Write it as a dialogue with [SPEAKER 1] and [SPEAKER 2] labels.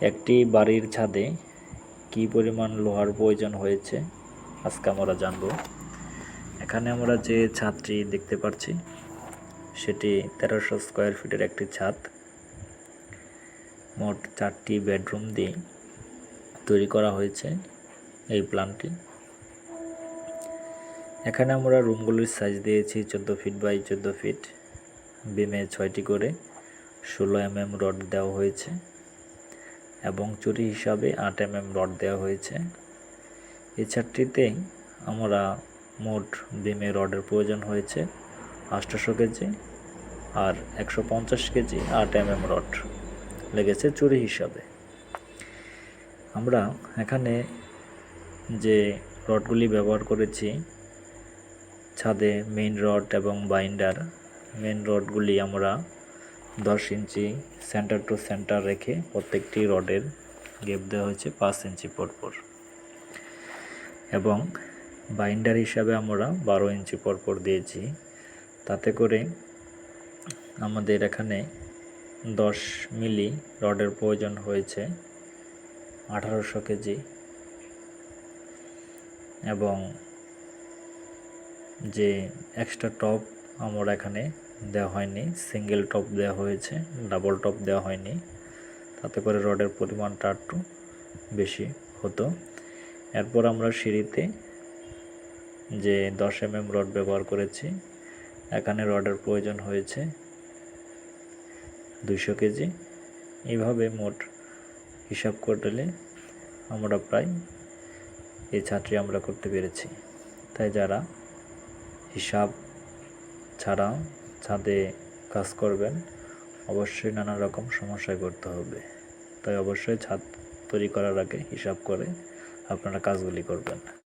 [SPEAKER 1] একটি বাড়ির ছাদে কি পরিমাণ লোহার প্রয়োজন হয়েছে, আজকে আমরা জানব। এখানে আমরা যে ছাদটি দেখতে পাচ্ছি, সেটি তেরোশো স্কোয়ার ফিটের একটি ছাদ। মোট চারটি বেডরুম দিয়ে তৈরি করা হয়েছে এই প্ল্যানটি। এখানে আমরা রুমগুলির সাইজ দিয়েছি চোদ্দ ফিট বাই চোদ্দ ফিট। বিমে ছয়টি করে ষোলো এম এম রড দেওয়া হয়েছে। এবং চুরি হিসাবে আট এম এম রড দেওয়া হয়েছে। এই চারটিতে আমরা মোট বিমে রডের প্রয়োজন হয়েছে আটশোশো কেজি আর একশো পঞ্চাশ কেজি আট এম এম রড লেগেছে চুরি হিসাবে। আমরা এখানে যে রডগুলি ব্যবহার করেছি, ছাদে মেইন রড এবং বাইন্ডার মেইন রডগুলি আমরা দশ ইঞ্চি সেন্টার টু সেন্টার রেখে প্রত্যেকটি রডের গেপ দেওয়া হয়েছে পাঁচ ইঞ্চি পরপর এবং বাইন্ডার হিসাবে আমরা বারো ইঞ্চি পরপর দিয়েছি। তাতে করে আমাদের এখানে দশ মিলি রডের প্রয়োজন হয়েছে আঠারোশো কেজি। এবং যে এক্সট্রা টপ আমরা এখানে দেওয়া হয়নি সিঙ্গেল টপ দেওয়া হয়েছে ডাবল টপ দেওয়া হয়নি। তাতে করে রডের পরিমাণটা একটু বেশি হতো। এরপর আমরা সিঁড়িতে যে দশ এম এম রড ব্যবহার করেছি, এখানে রডের প্রয়োজন হয়েছে দুইশো কেজি। এইভাবে মোট হিসাব করলে আমরা প্রায় এই ছাত্রী আমরা করতে পেরেছি। তাই যারা হিসাব ছাড়া ছাদে কাজ করবেন, অবশ্যই নানা রকম সমস্যায় করতে হবে। তাই অবশ্যই ছাদ তৈরি করার আগে হিসাব করে আপনারা কাজগুলি করবেন।